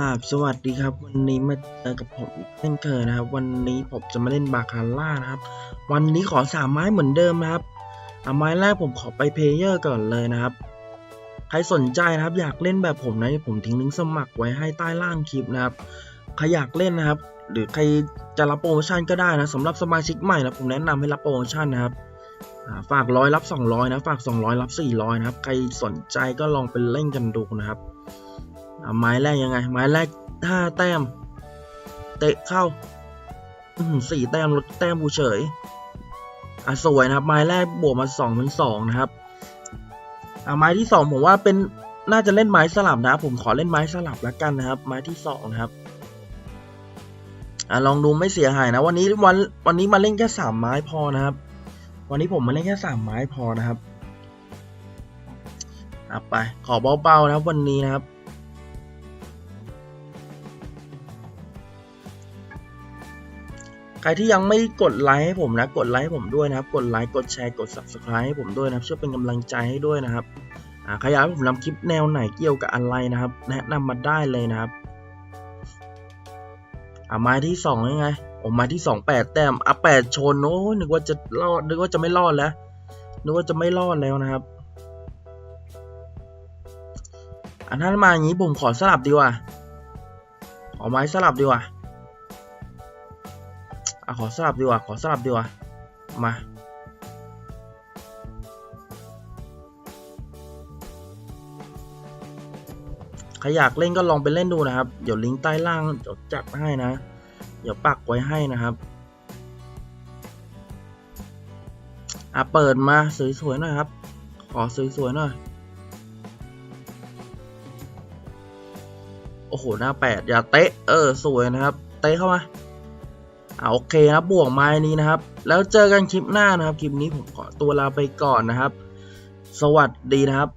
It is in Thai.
ลาบสวัสดีครับ วันนี้มาเจอกับผมเช่นเคยนะครับ วันนี้ผมจะมาเล่นบาคาร่านะครับ วันนี้ขอสามไม้เหมือนเดิมนะครับอะไม้แรกผมขอไปเพลเยอร์ก่อนเลยนะครับ ใครสนใจนะครับ อยากเล่นแบบผมนะผมทิ้งลิงก์สมัครไว้ให้ใต้ล่างคลิปนะครับใครอยากเล่นนะครับ หรือใครจะรับโปรโมชั่นก็ได้นะสำหรับสมาชิกใหม่นะผมแนะนำให้รับโปรโมชั่นนะครับฝากร้อยรับ 200 นะ ฝาก 200 รับ 400 นะครับ ใครสนใจก็ลองไปเล่นกันดูนะครับ ไม้แรกยังไง ไม้แรกห้าแต้ม เตะเข้าสี่แต้มลดแต้มบูเฉย อะสวยนะครับ ไม้แรกบวกมาสองเป็นสองนะครับ อะไม้ที่สองผมว่าเป็นน่าจะเล่นไม้สลับนะ ผมขอเล่นไม้สลับแล้วกันนะครับ ไม้ที่สองนะครับ อะลองดูไม่เสียหายนะ วันนี้วันวันนี้มาเล่นแค่สามไม้พอนะครับ วันนี้ผมมาเล่นแค่สามไม้พอนะครับอะไปขอเบาๆนะครับวันนี้นะครับ ใครที่ยังไม่กดไลค์ให้ผมนะกดไลค์ให้ผมด้วยนะครับ กดไลค์กดแชร์กด subscribe ให้ผมด้วยนะครับช่วยเป็นกำลังใจให้ด้วยนะครับอ่าใครอยากให้ผมทำคลิปแนวไหนเกี่ยวกับอะไรนะครับ แนะนำมาได้เลยนะครับอ่าไม้ที่สองยังไงโอ้ไม้ที่สองแปดแต้มอะแปดชนโอ้นึกว่าจะรอดนึกว่าจะไม่รอดแล้วนึกว่าจะไม่รอดแล้วนะครับอันนั้นมาอย่างนี้ผมขอสลับดีกว่าขอไม้สลับดีกว่า อะขอสลับดีกว่า ขอสลับดีกว่า มา ใครอยากเล่นก็ลองไปเล่นดูนะครับ เดี๋ยวลิงก์ใต้ล่างเดี๋ยวจัดให้นะ เดี๋ยวปักไว้ให้นะครับ อะเปิดมาสวยๆหน่อยครับ ขอสวยๆหน่อย โอ้โห หน้าแปดอย่าเตะ เออ สวยนะครับ เตะเข้ามา อ่าโอเคครับบวกไม้นี้นะครับ แล้วเจอกันคลิปหน้านะครับ คลิปนี้ผมขอตัวลาไปก่อนนะครับ สวัสดีนะครับ